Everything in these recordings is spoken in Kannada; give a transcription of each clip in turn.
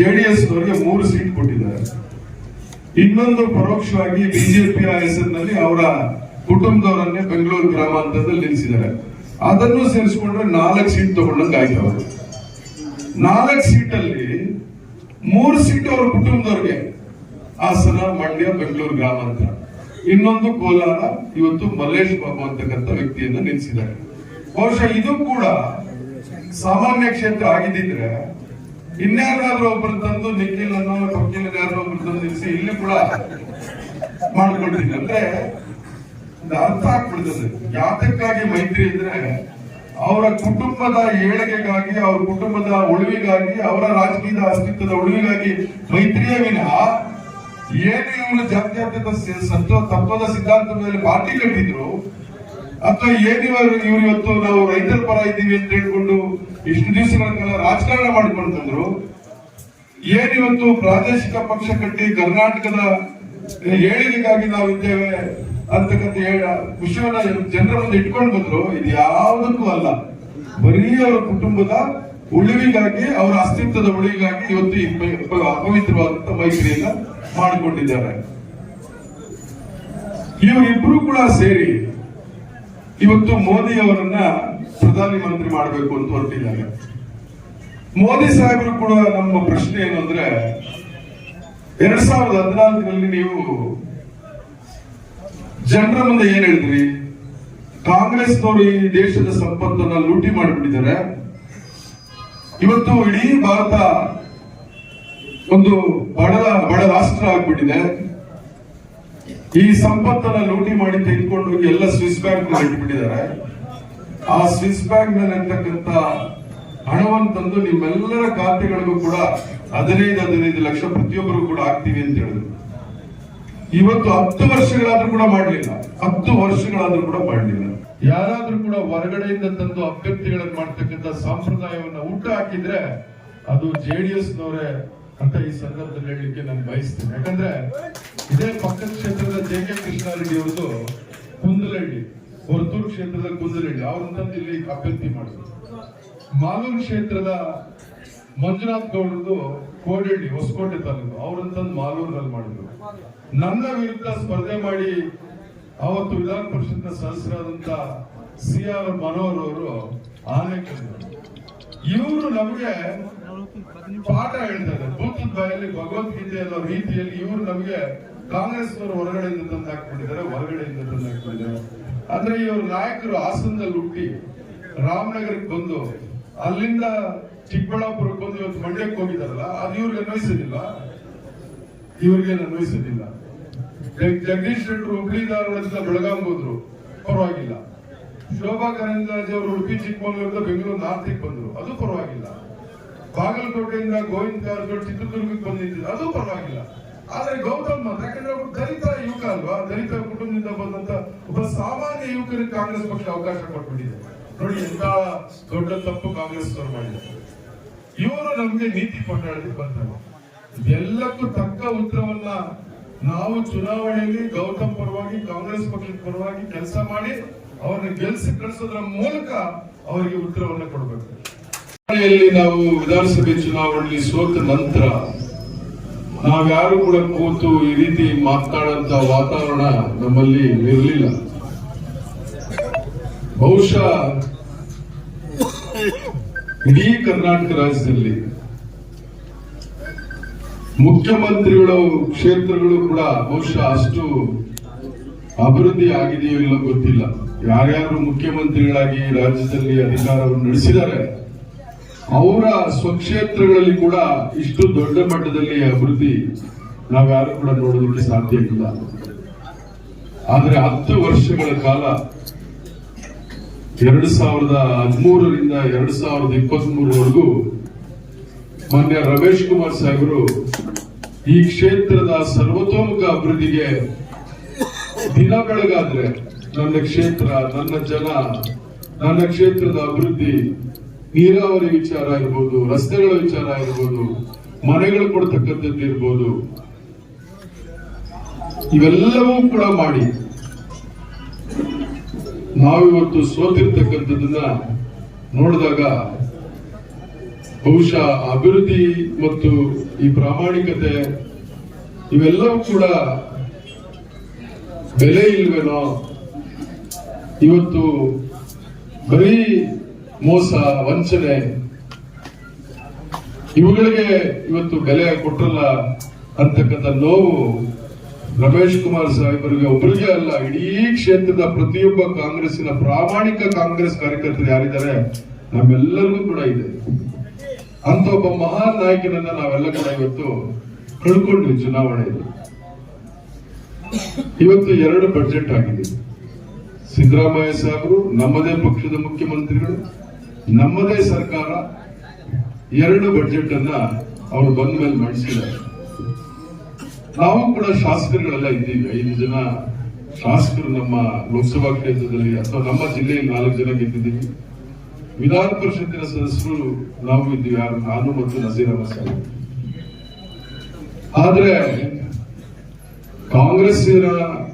ಜೆಡಿಎಸ್ ಅವರಿಗೆ ಮೂರು ಸೀಟ್ ಕೊಟ್ಟಿದ್ದಾರೆ. ಇನ್ನೊಂದು ಪರೋಕ್ಷವಾಗಿ ಬಿಜೆಪಿಯ ಹೆಸರಿನಲ್ಲಿ ಅವರ ಕುಟುಂಬದವರನ್ನೇ ಬೆಂಗಳೂರು ಗ್ರಾಮಾಂತರದಲ್ಲಿ ನಿಲ್ಲಿಸಿದ್ದಾರೆ. ಅದನ್ನು ಸೇರಿಸಿಕೊಂಡ್ರೆ ನಾಲ್ಕು ಸೀಟ್ ತಗೊಂಡಂಗೆ ಆಯ್ತು ಅವರು. ನಾಲ್ಕು ಸೀಟಲ್ಲಿ ಮೂರು ಸೀಟ್ ಅವರ ಕುಟುಂಬದವ್ರಿಗೆ. ಹಾಸನ, ಮಂಡ್ಯ, ಬೆಂಗಳೂರು ಗ್ರಾಮಾಂತರ. ಇನ್ನೊಂದು ಕೋಲಾರ, ಇವತ್ತು ಮಲ್ಲೇಶ್ ಬಾಬು ಅಂತಕ್ಕಂಥ ವ್ಯಕ್ತಿಯನ್ನ ನಿಲ್ಲಿಸಿದ್ದಾರೆ. ಬಹುಶಃ ಇದು ಕೂಡ ಸಾಮಾನ್ಯ ಕ್ಷೇತ್ರ ಆಗಿದ್ದಿದ್ರೆ ಇನ್ಯಾರಾದ್ರೂ ಒಬ್ಬರು ತಂದು ನಿಖಿಲ್ ಅನ್ನೋ ವಕೀಲ ಯಾರೋ ಒಬ್ರು ತಂದು ನಿಲ್ಲಿಸಿ, ಇಲ್ಲಿ ಕೂಡ ಮಾಡ್ಕೊಂಡಿದ್ದೀನಿ ಅಂದ್ರೆ ಅರ್ಥ ಆಗ್ಬಿಡ್ತದೆ. ಯಾತಕ್ಕಾಗಿ ಮೈತ್ರಿ ಅಂದ್ರೆ ಅವರ ಕುಟುಂಬದ ಏಳಿಗೆಗಾಗಿ, ಅವ್ರ ಕುಟುಂಬದ ಉಳಿವಿಗಾಗಿ, ಅವರ ರಾಜಕೀಯದ ಅಸ್ತಿತ್ವದ ಉಳಿವಿಗಾಗಿ ಮೈತ್ರಿಯ ವಿನಃ ಏನು ಸ- ಸತ್ವ ತತ್ವದ ಸಿದ್ಧಾಂತದಲ್ಲಿ ಪಾರ್ಟಿ ಕಟ್ಟಿದ್ರು ಅಥವಾ ಏನಿವರು ಇವ್ರು ಇವತ್ತು ನಾವು ರೈತರ ಪರ ಇದ್ದೀವಿ ಅಂತ ಹೇಳ್ಕೊಂಡು ಇಷ್ಟು ದಿವಸಗಳ ಕಾಲ ರಾಜಕಾರಣ ಏನ್ ಏನಿವತ್ತು ಪ್ರಾದೇಶಿಕ ಪಕ್ಷ ಕಟ್ಟಿ ಕರ್ನಾಟಕದ ಏಳಿಗೆಗಾಗಿ ನಾವು ಇದ್ದೇವೆ ಅಂತಕ್ಕಂಥ ವಿಷಯವನ್ನ ಜನರ ಮುಂದೆ ಇಟ್ಕೊಂಡು ಬಂದ್ರು. ಇದು ಯಾವುದಕ್ಕೂ ಅಲ್ಲ. ಬರೀ ಅವರ ಕುಟುಂಬದ ಉಳಿವಿಗಾಗಿ, ಅವರ ಅಸ್ತಿತ್ವದ ಉಳಿವಿಗಾಗಿ ಇವತ್ತು ಅಪವಿತ್ರವಾದಂತ ಮೈತ್ರಿಯನ್ನ ಮಾಡಿಕೊಂಡಿದ್ದಾರೆ. ಇವರಿಬ್ರು ಕೂಡ ಸೇರಿ ಇವತ್ತು ಮೋದಿ ಅವರನ್ನ ಪ್ರಧಾನಿ ಮಂತ್ರಿ ಮಾಡಬೇಕು ಅಂತ ಹೊರಟಿದ್ದಾರೆ. ಮೋದಿ ಸಾಹೇಬರು ಕೂಡ ನಮ್ಮ ಪ್ರಶ್ನೆ ಏನು ಅಂದ್ರೆ, ಎರಡ್ ಸಾವಿರದ ಹದಿನಾಲ್ಕರಲ್ಲಿ ನೀವು ಜನರ ಮುಂದೆ ಏನ್ ಹೇಳಿದ್ರಿ? ಕಾಂಗ್ರೆಸ್ನವರು ಈ ದೇಶದ ಸಂಪತ್ತನ್ನ ಲೂಟಿ ಮಾಡಿಬಿಟ್ಟಿದ್ದಾರೆ. ಇವತ್ತು ಇಡೀ ಭಾರತ ಒಂದು ಬಡ ಬಡ ರಾಷ್ಟ್ರ ಆಗ್ಬಿಟ್ಟಿದೆ. ಈ ಸಂಪತ್ತನ್ನ ಲೂಟಿ ಮಾಡಿ ತೆಗೆದುಕೊಂಡು ಎಲ್ಲ ಸ್ವಿಸ್ ಬ್ಯಾಂಕ್ ಇಟ್ಬಿಟ್ಟಿದ್ದಾರೆ ಆ ಸ್ವಿಸ್ ಬ್ಯಾಂಕ್ನಲ್ಲಿ ಇರ್ತಕ್ಕಂಥ ಹಣವನ್ನು ತಂದು ನಿಮ್ಮೆಲ್ಲರ ಖಾತೆಗಳಿಗೂ ಕೂಡ ಹದಿನೈದು ಹದಿನೈದು ಲಕ್ಷ ಪ್ರತಿಯೊಬ್ಬರಿಗೂ ಕೂಡ ಆಗ್ತೀವಿ ಅಂತ ಹೇಳಿದ್ರು. ಇವತ್ತು ಹತ್ತು ವರ್ಷಗಳಾದ್ರೂ ಕೂಡ ಮಾಡಲಿಲ್ಲ. ಹತ್ತು ವರ್ಷಗಳಾದ್ರೂ ಕೂಡ ಮಾಡಲಿಲ್ಲ. ಯಾರಾದ್ರೂ ಕೂಡ ಹೊರಗಡೆಯಿಂದ ತಂದು ಅಭ್ಯರ್ಥಿಗಳನ್ನು ಮಾಡ್ತಕ್ಕಂಥ ಸಂಪ್ರದಾಯವನ್ನ ಊಟ ಹಾಕಿದ್ರೆ ಅದು ಜೆಡಿಎಸ್ ನವರೇ ಅಂತ ಈ ಸಂದರ್ಭದಲ್ಲಿ ಹೇಳಲಿಕ್ಕೆ ನಾನು ಬಯಸ್ತೇನೆ. ಯಾಕಂದ್ರೆ ಇದೇ ಪಕ್ಕದ ಕ್ಷೇತ್ರದ ಜೆ ಕೆ ಕೃಷ್ಣಾರೆಡ್ಡಿ ಅವರದು ಕುಂದಲಹಳ್ಳಿ, ಹೊರತೂರು ಕ್ಷೇತ್ರದ ಕುಂದಲಹಳ್ಳಿ. ಅವ್ರನ್ನ ಇಲ್ಲಿ ಅಭ್ಯರ್ಥಿ ಮಾಡಿದ್ರು. ಮಾಲೂರು ಕ್ಷೇತ್ರದ ಮಂಜುನಾಥ್ ಗೌಡರದು ಕೋಡಹಳ್ಳಿ ಹೊಸಕೋಟೆ ತಾಲೂಕು. ಅವ್ರನ್ನ ತಂದು ಮಾಲೂರಿನಲ್ಲಿ ಮಾಡಿದ್ರು. ನನ್ನ ವಿರುದ್ಧ ಸ್ಪರ್ಧೆ ಮಾಡಿ ಅವತ್ತು ವಿಧಾನ ಪರಿಷತ್ನ ಸದಸ್ಯರಾದಂತ ಸಿ ಆರ್ ಮನೋಹರ್ ಅವರು ಆನೆ ಇವರು ನಮಗೆ ಪಾಠ ಹೇಳ್ತಾರೆ. ಬಾಯಲ್ಲಿ ಭಗವದ್ಗೀತೆ ಅನ್ನೋ ರೀತಿಯಲ್ಲಿ ಇವರು ನಮಗೆ ಕಾಂಗ್ರೆಸ್ ಅವರು ಹೊರಗಡೆಯಿಂದ ತಂದು ಹಾಕ್ಬಿಟ್ಟಿದ್ದಾರೆ, ಹೊರಗಡೆಯಿಂದ ತಂದು ಹಾಕ್ಬಿಟ್ಟಿದ್ದಾರೆ. ಅಂದ್ರೆ ಇವರು ನಾಯಕರು ಹಾಸನದಲ್ಲಿ ಹುಟ್ಟಿ ರಾಮನಗರಕ್ಕೆ ಬಂದು ಅಲ್ಲಿಂದ ಚಿಕ್ಕಬಳ್ಳಾಪುರಕ್ಕೆ ಬಂದು ಇವತ್ತು ಮಂಡ್ಯಕ್ಕೆ ಹೋಗಿದಾರಲ್ಲ ಅದು ಇವ್ರಿಗೆ ಅನ್ವಯಿಸೋದಿಲ್ಲ. ಇವ್ರಿಗೆ ಅನ್ವಯಿಸೋದಿಲ್ಲ. ಜಗ್- ಜಗದೀಶ್ ಶೆಟ್ಟರು ಹುಬ್ಳಿ ಧಾರವಾಡದಿಂದ ಬೆಳಗಾಂ ಹೋದ್ರು, ಪರವಾಗಿಲ್ಲ. ಶೋಭಾ ಕರಂದ್ಲಾಜೆ ಅವರು ಉಡುಪಿ, ಚಿಕ್ಕಮಗಳೂರಿಂದ ಬೆಂಗಳೂರು ನಾರ್ತಿಗೆ ಬಂದ್ರು, ಅದು ಪರವಾಗಿಲ್ಲ. ಬಾಗಲಕೋಟೆಯಿಂದ ಗೋವಿಂದ ಕಾರಜೋಳ ಚಿತ್ರದುರ್ಗಕ್ಕೆ ಬಂದಿದ್ರು ಅದು ಪರವಾಗಿಲ್ಲ. ಆದ್ರೆ ಗೌತಮ್, ಯಾಕಂದ್ರೆ ಅವರು ದಲಿತ ಯುವಕ ಅಲ್ವಾ, ದಲಿತ ಕುಟುಂಬದಿಂದ ಬಂದಂತ ಒಬ್ಬ ಸಾಮಾನ್ಯ ಯುವಕರಿಗೆ ಕಾಂಗ್ರೆಸ್ ಪಕ್ಷ ಅವಕಾಶ ಕೊಟ್ಬಿಟ್ಟಿದೆ. ನೋಡಿ, ಎಂತ ದೊಡ್ಡ ತಪ್ಪು ಕಾಂಗ್ರೆಸ್ ಮಾಡಿದ್ದಾರೆ. ಇವರು ನಮ್ಗೆ ನೀತಿ ಕೊಂಡಾಡಲಿಕ್ಕೆ ಬಂದಾಗ ಎಲ್ಲಕ್ಕೂ ತಕ್ಕ ಉತ್ತರವನ್ನ ನಾವು ಚುನಾವಣೆಯಲ್ಲಿ ಗೌತಮ್ ಪರವಾಗಿ, ಕಾಂಗ್ರೆಸ್ ಪಕ್ಷದ ಪರವಾಗಿ ಕೆಲಸ ಮಾಡಿ, ಅವ್ರನ್ನ ಗೆಲ್ಸಿ ಕಳಿಸೋದ್ರ ಮೂಲಕ ಅವರಿಗೆ ಉತ್ತರವನ್ನ ಕೊಡಬೇಕು. ನಾವು ವಿಧಾನಸಭೆ ಚುನಾವಣೆಯಲ್ಲಿ ಸೋತ ನಂತರ ನಾವ್ಯಾರು ಕೂಡ ಕೂತು ಈ ರೀತಿ ಮಾತಾಡಂತ ವಾತಾವರಣ ನಮ್ಮಲ್ಲಿ ಇರಲಿಲ್ಲ. ಬಹುಶಃ ಇಡೀ ಕರ್ನಾಟಕ ರಾಜ್ಯದಲ್ಲಿ ಮುಖ್ಯಮಂತ್ರಿಗಳು, ಕ್ಷೇತ್ರಗಳು ಕೂಡ ಬಹುಶಃ ಅಷ್ಟು ಅಭಿವೃದ್ಧಿ ಆಗಿದೆಯೋ ಇಲ್ಲ ಗೊತ್ತಿಲ್ಲ. ಯಾರ್ಯಾರು ಮುಖ್ಯಮಂತ್ರಿಗಳಾಗಿ ರಾಜ್ಯದಲ್ಲಿ ಅಧಿಕಾರವನ್ನು ನಡೆಸಿದ್ದಾರೆ ಅವರ ಸ್ವಕ್ಷೇತ್ರಗಳಲ್ಲಿ ಕೂಡ ಇಷ್ಟು ದೊಡ್ಡ ಮಟ್ಟದಲ್ಲಿ ಅಭಿವೃದ್ಧಿ ನಾವ್ಯಾರು ಕೂಡ ನೋಡೋದಕ್ಕೆ ಸಾಧ್ಯ ಇಲ್ಲ. ಆದ್ರೆ ಹತ್ತು ವರ್ಷಗಳ ಕಾಲ ಎರಡ್ ಸಾವಿರದ ಹದಿಮೂರರಿಂದ ಎರಡ್ ಸಾವಿರದ ಇಪ್ಪತ್ತ್ ಮೂರವರೆಗೂ ಮಾನ್ಯ ರಮೇಶ್ ಕುಮಾರ್ ಸಾಹೇಬರು ಈ ಕ್ಷೇತ್ರದ ಸರ್ವತೋಮುಖ ಅಭಿವೃದ್ಧಿಗೆ ದಿನ ಬೆಳಗಾದ್ರೆ ನನ್ನ ಕ್ಷೇತ್ರ, ನನ್ನ ಜನ, ನನ್ನ ಕ್ಷೇತ್ರದ ಅಭಿವೃದ್ಧಿ ನೀರಾವರಿ ವಿಚಾರ ಇರ್ಬೋದು ರಸ್ತೆಗಳ ವಿಚಾರ ಇರ್ಬೋದು ಮನೆಗಳು ಕೊಡ್ತಕ್ಕಂಥದ್ದು ಇರ್ಬೋದು. ಇವೆಲ್ಲವೂ ಕೂಡ ಮಾಡಿ ನಾವಿವತ್ತು ಸೋತಿರ್ತಕ್ಕಂಥದ್ದನ್ನ ನೋಡಿದಾಗ ಬಹುಶಃ ಅಭಿವೃದ್ಧಿ ಮತ್ತು ಈ ಪ್ರಾಮಾಣಿಕತೆ ಇವೆಲ್ಲವೂ ಕೂಡ ಬೆಲೆ ಇಲ್ವೇನೋ, ಇವತ್ತು ಬರೀ ಮೋಸ, ವಂಚನೆ. ಇವುಗಳಿಗೆ ಇವತ್ತು ಬೆಲೆ ಕೊಟ್ಟರಲ್ಲ ಅಂತಕ್ಕಂಥ ನೋವು ರಮೇಶ್ ಕುಮಾರ್ ಸಾಹೇಬರಿಗೆ. ಒಬ್ಬರಿಗೆ ಅಲ್ಲ, ಇಡೀ ಕ್ಷೇತ್ರದ ಪ್ರತಿಯೊಬ್ಬ ಕಾಂಗ್ರೆಸ್ಸಿನ ಪ್ರಾಮಾಣಿಕ ಕಾಂಗ್ರೆಸ್ ಕಾರ್ಯಕರ್ತರು ಯಾರಿದ್ದಾರೆ? ನಮ್ಮೆಲ್ಲರಿಗೂ ಕೂಡ ಇದೆ. ಅಂತ ಒಬ್ಬ ಮಹಾನ್ ನಾಯಕನನ್ನ ನಾವೆಲ್ಲ ಕೂಡ ಇವತ್ತು ಕಳ್ಕೊಂಡ್ವಿ ಚುನಾವಣೆಯಲ್ಲಿ ಇವತ್ತು ಎರಡು ಬಜೆಟ್ ಆಗಿದೆ. ಸಿದ್ದರಾಮಯ್ಯ ಸಾಹೇಬರು, ನಮ್ಮದೇ ಪಕ್ಷದ ಮುಖ್ಯಮಂತ್ರಿಗಳು ನಮ್ಮದೇ ಸರ್ಕಾರ ಎರಡು ಬಜೆಟ್ ಅನ್ನ ಅವರು ಬಂದ ಮೇಲೆ ಮಾಡಿಸಿದ್ದಾರೆ. ನಾವು ಕೂಡ ಶಾಸಕರುಗಳೆಲ್ಲ ಇದ್ದೀವಿ. ಐದು ಜನ ಶಾಸಕರು ನಮ್ಮ ಲೋಕಸಭಾ ಕ್ಷೇತ್ರದಲ್ಲಿ ಅಥವಾ ನಮ್ಮ ಜಿಲ್ಲೆಯಲ್ಲಿ ನಾಲ್ಕು ಜನ ಗೆದ್ದಿದ್ದೀವಿ. ವಿಧಾನ ಪರಿಷತ್ತಿನ ಸದಸ್ಯರು ನಾವು ಇದ್ದೀವಿ. ಯಾರು? ನಾನು ಮತ್ತು ನಜೀರ್ ಅಹಮದ್ ಸಾಹೇಬ್ ಆದ್ರೆ ಕಾಂಗ್ರೆಸ್ಸಿನ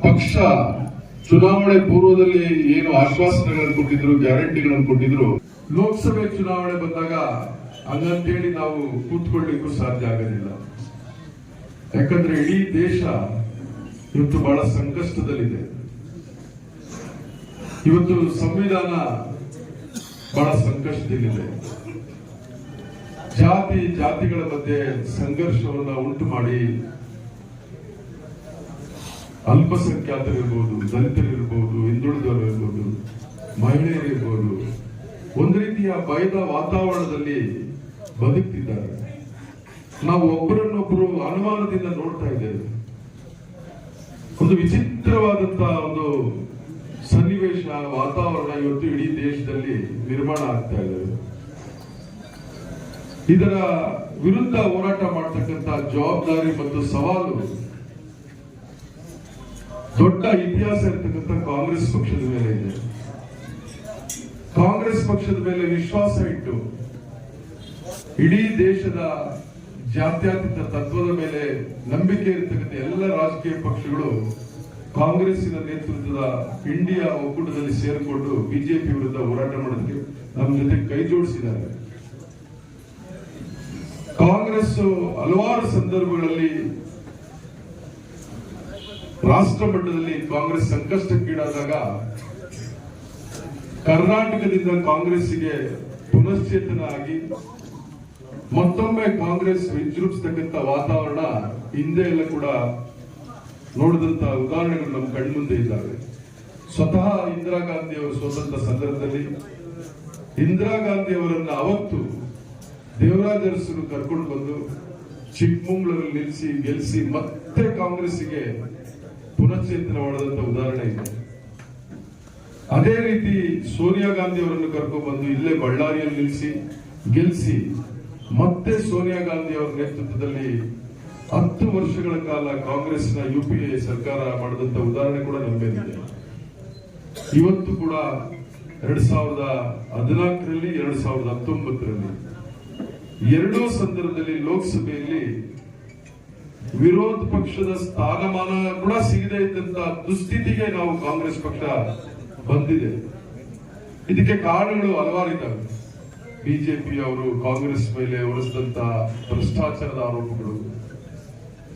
ಪಕ್ಷ ಚುನಾವಣೆ ಪೂರ್ವದಲ್ಲಿ ಏನು ಆಶ್ವಾಸನೆಗಳನ್ನು ಕೊಟ್ಟಿದ್ರು, ಗ್ಯಾರಂಟಿಗಳನ್ನು ಕೊಟ್ಟಿದ್ರು? ಲೋಕಸಭೆ ಚುನಾವಣೆ ಬಂದಾಗ ಹಂಗಂತೇಳಿ ನಾವು ಕೂತ್ಕೊಳ್ಳಿಕ್ಕೂ ಸಾಧ್ಯ ಆಗಲಿಲ್ಲ ಯಾಕಂದ್ರೆ ಇಡೀ ದೇಶ ಇವತ್ತು ಬಹಳ ಸಂಕಷ್ಟದಲ್ಲಿದೆ. ಇವತ್ತು ಸಂವಿಧಾನ ಬಹಳ ಸಂಕಷ್ಟದಲ್ಲಿದೆ. ಜಾತಿ, ಜಾತಿಗಳ ಮಧ್ಯೆ ಸಂಘರ್ಷವನ್ನ ಉಂಟು ಮಾಡಿ ಅಲ್ಪಸಂಖ್ಯಾತರಿರ್ಬೋದು ಭಯದ ವಾತಾವರಣದಲ್ಲಿ ಬದುಕ್ತಿದ್ದಾರೆ. ನಾವು ಒಬ್ಬರನ್ನೊಬ್ಬರು ಅನುಮಾನದಿಂದ ನೋಡ್ತಾ ಇದ್ದೇವೆ. ಒಂದು ವಿಚಿತ್ರವಾದಂತಹ ಒಂದು ಸನ್ನಿವೇಶ, ವಾತಾವರಣ ಇವತ್ತು ಇಡೀ ದೇಶದಲ್ಲಿ ನಿರ್ಮಾಣ ಆಗ್ತಾ ಇದೆ. ಇದರ ವಿರುದ್ಧ ಹೋರಾಟ ಮಾಡತಕ್ಕಂತ ಜವಾಬ್ದಾರಿ ಮತ್ತು ಸವಾಲು ದೊಡ್ಡ ಇತಿಹಾಸ ಇರತಕ್ಕಂಥ ಕಾಂಗ್ರೆಸ್ ಪಕ್ಷದ ಮೇಲೆ ಇದೆ. ಕಾಂಗ್ರೆಸ್ ಪಕ್ಷದ ಮೇಲೆ ವಿಶ್ವಾಸ ಇಟ್ಟು ಇಡೀ ದೇಶದ ಜಾತ್ಯತೀತ ತತ್ವದ ಮೇಲೆ ನಂಬಿಕೆ ಇರತಕ್ಕಂಥ ಎಲ್ಲ ರಾಜಕೀಯ ಪಕ್ಷಗಳು ಕಾಂಗ್ರೆಸ್ಸಿನ ನೇತೃತ್ವದ ಇಂಡಿಯಾ ಒಕ್ಕೂಟದಲ್ಲಿ ಸೇರಿಕೊಂಡು ಬಿಜೆಪಿ ವಿರುದ್ಧ ಹೋರಾಟ ಮಾಡೋದಕ್ಕೆ ನಮ್ಮ ಜೊತೆ ಕೈ ಜೋಡಿಸಿದ್ದಾರೆ. ಕಾಂಗ್ರೆಸ್ ಹಲವಾರು ಸಂದರ್ಭಗಳಲ್ಲಿ ರಾಷ್ಟ್ರ ಮಟ್ಟದಲ್ಲಿ ಕಾಂಗ್ರೆಸ್ ಸಂಕಷ್ಟಕ್ಕೀಡಾದಾಗ ಕರ್ನಾಟಕದಿಂದ ಕಾಂಗ್ರೆಸ್ಸಿಗೆ ಪುನಶ್ಚೇತನ ಆಗಿ ಮತ್ತೊಮ್ಮೆ ಕಾಂಗ್ರೆಸ್ ವಿಜೃಂಭಿಸತಕ್ಕಂತ ವಾತಾವರಣ ಹಿಂದೆ ಎಲ್ಲ ಕೂಡ ನೋಡಿದಂತ ಉದಾಹರಣೆಗಳು ನಮ್ಮ ಕಣ್ಮುಂದೆ ಇದ್ದಾವೆ. ಸ್ವತಃ ಇಂದಿರಾ ಗಾಂಧಿ ಅವರು ಸೋತಂತ ಸಂದರ್ಭದಲ್ಲಿ ಇಂದಿರಾ ಗಾಂಧಿ ಅವರನ್ನ ಅವತ್ತು ದೇವರಾಜ ಅರಸರು ಕರ್ಕೊಂಡು ಬಂದು ಚಿಕ್ಕಮಂಗ್ಳೂರಲ್ಲಿ ನಿಲ್ಲಿಸಿ ಗೆಲ್ಲಿಸಿ ಮತ್ತೆ ಕಾಂಗ್ರೆಸ್ಸಿಗೆ ಪುನಶ್ಚೇತನ ಮಾಡಿದಂತ ಉದಾಹರಣೆ ಇದೆ. ಅದೇ ರೀತಿ ಸೋನಿಯಾ ಗಾಂಧಿ ಅವರನ್ನು ಕರ್ಕೊಂಡು ಬಂದು ಇಲ್ಲೇ ಬಳ್ಳಾರಿಯಲ್ಲಿ ನಿಲ್ಲಿಸಿ ಗೆಲ್ಲಿಸಿ ಮತ್ತೆ ಸೋನಿಯಾ ಗಾಂಧಿ ಅವರ ನೇತೃತ್ವದಲ್ಲಿ ಹತ್ತು ವರ್ಷಗಳ ಕಾಲ ಕಾಂಗ್ರೆಸ್ನ ಯು ಪಿ ಎ ಸರ್ಕಾರ ಮಾಡಿದಂತ ಉದಾಹರಣೆ ಕೂಡ ನಮ್ಮ ಮೇಲಿದೆ ಇವತ್ತು ಕೂಡ ಎರಡ್ ಸಾವಿರದ ಹದಿನಾಲ್ಕರಲ್ಲಿ, ಎರಡ್ ಸಾವಿರದ ಹತ್ತೊಂಬತ್ತರಲ್ಲಿ ಎರಡೂ ಸಂದರ್ಭದಲ್ಲಿ ಲೋಕಸಭೆಯಲ್ಲಿ ವಿರೋಧ ಪಕ್ಷದ ಸ್ಥಾನಮಾನ ಕೂಡ ಸಿಗದೇ ಇದ್ದಂತ ದುಸ್ಥಿತಿಗೆ ನಾವು ಕಾಂಗ್ರೆಸ್ ಪಕ್ಷ ಬಂದಿದೆ. ಇದಕ್ಕೆ ಕಾರಣಗಳು ಹಲವಾರು ಇದ್ದಾವೆ. ಬಿಜೆಪಿ ಅವರು ಕಾಂಗ್ರೆಸ್ ಮೇಲೆ ಹೊರಿಸಿದಂತ ಭ್ರಷ್ಟಾಚಾರದ ಆರೋಪಗಳು.